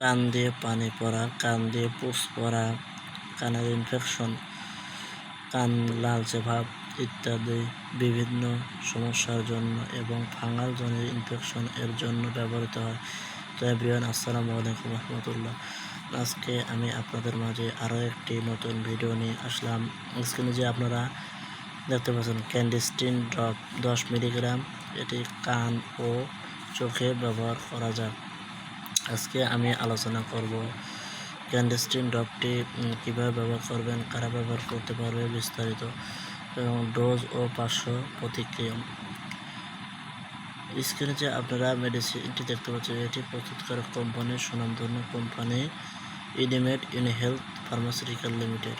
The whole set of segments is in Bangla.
কান দিয়ে পানি পড়া, কান দিয়ে পুষ পড়া, কানের ইনফেকশন কান লালচে ভাব ইত্যাদি বিভিন্ন সমস্যার জন্য এবং ফাঙ্গাল জনিত ইনফেকশন এর জন্য ব্যবহৃত হয়। তো এভরিওয়ান আসসালামু আলাইকুম রহমতুল্লাহ। আজকে আমি আপনাদের মাঝে আরও একটি নতুন ভিডিও নিয়ে আসলাম। স্ক্রিনে যে আপনারা দেখতে পাচ্ছেন ক্যান্ডিস্টিন ড্রপ দশ মিলিগ্রাম এটি কান ও চোখে ব্যবহার করা যায় আজকে আমি আলোচনা করব ক্যান্ডেস্টিন ড্রপটি কীভাবে ব্যবহার করবেন, কারা ব্যবহার করতে পারবে বিস্তারিত, এবং ডোজ ও পার্শ্ব প্রতিক্রিয়া। স্ক্রিনে যে আপনারা মেডিসিনটি দেখতে পাচ্ছেন, এটি প্রস্তুতকারক কোম্পানির সুনামধন্য কোম্পানি ইডিমেড ইন হেলথ ফার্মাসিউটিক্যাল লিমিটেড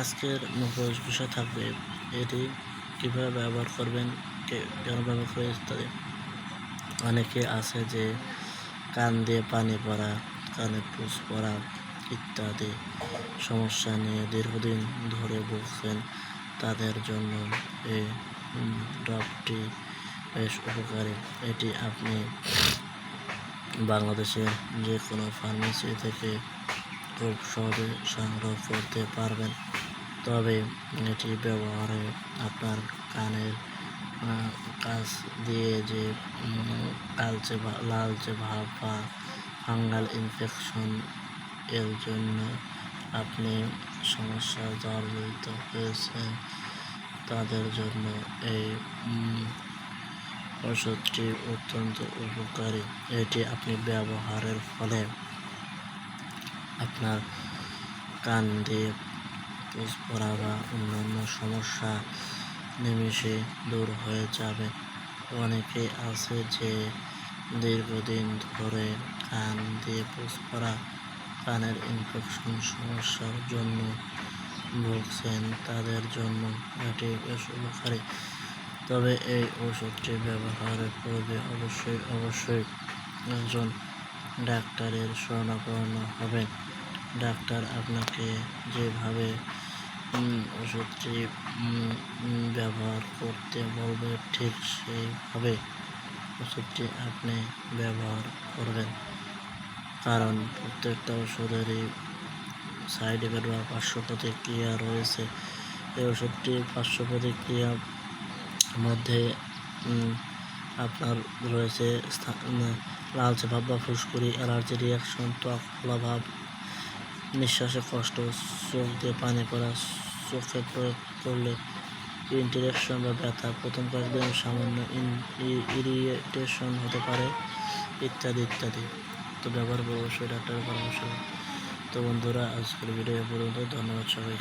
আজকের বিষয় থাকবে, এটি কীভাবে ব্যবহার করবেন কেন ব্যবহার করে ইত্যাদি। অনেকে আছে যে কান দিয়ে পানি পড়া, কানে পুষ পড়া ইত্যাদি সমস্যা নিয়ে দীর্ঘদিন ধরে ভুগছেন তাদের জন্য এই ড্রপটি বেশ উপকারী। এটি আপনি বাংলাদেশের যে কোনো ফার্মেসি থেকে খুব সহজে সংগ্রহ করতে পারবেন। তবে এটি ব্যবহারে আপনার কানের কাজ দিয়ে যে কালচে লালচে ভাব বা ফাঙ্গাল ইনফেকশন, এর জন্য আপনি সমস্যা জর্জরিত হয়েছেন তাদের জন্য এই ওষুধটি অত্যন্ত উপকারী। এটি আপনি ব্যবহারের ফলে আপনার কান দিয়ে পুষ পড়া বা অন্যান্য সমস্যা নিমেষে দূর হয়ে যাবে। অনেকে আছে যে দীর্ঘদিন ধরে কান দিয়ে পুষ করা, কানের ইনফেকশন সমস্যার জন্য ভুগছেন, তাদের জন্য এটি বেশ উপকারী তবে এই ওষুধটি ব্যবহারের পূর্বে অবশ্যই অবশ্যই একজন ডাক্তারের শরণাপন্ন হবেন। ডাক্তার আপনাকে যেভাবে ওষুধটি ব্যবহার করতে বলবে, ঠিক সেইভাবে ওষুধটি আপনি ব্যবহার করবেন। কারণ প্রত্যেকটা ওষুধেরই সাইড এফেক্ট বা পার্শ্ব প্রতিক্রিয়া রয়েছে। এই ওষুধটি পার্শ্ব প্রতিক্রিয়ার মধ্যে আপনার রয়েছে লালচে ভাব বা ফুসকুড়ি, অ্যালার্জি রিয়াকশন ত্বক ফোলাভাব নিঃশ্বাসে কষ্ট চোখ দিয়ে পানি পড়া, চোখে করলে ইন্টারেকশন বা ব্যথা, প্রথম কয়েকদিন সামান্য ইরিটেশন হতে পারে, ইত্যাদি ইত্যাদি। তো ব্যবহার করব অবশ্যই, ডাক্তারের পরামর্শ। তো বন্ধুরা, আজকের ভিডিও পর্যন্ত। ধন্যবাদ সবাই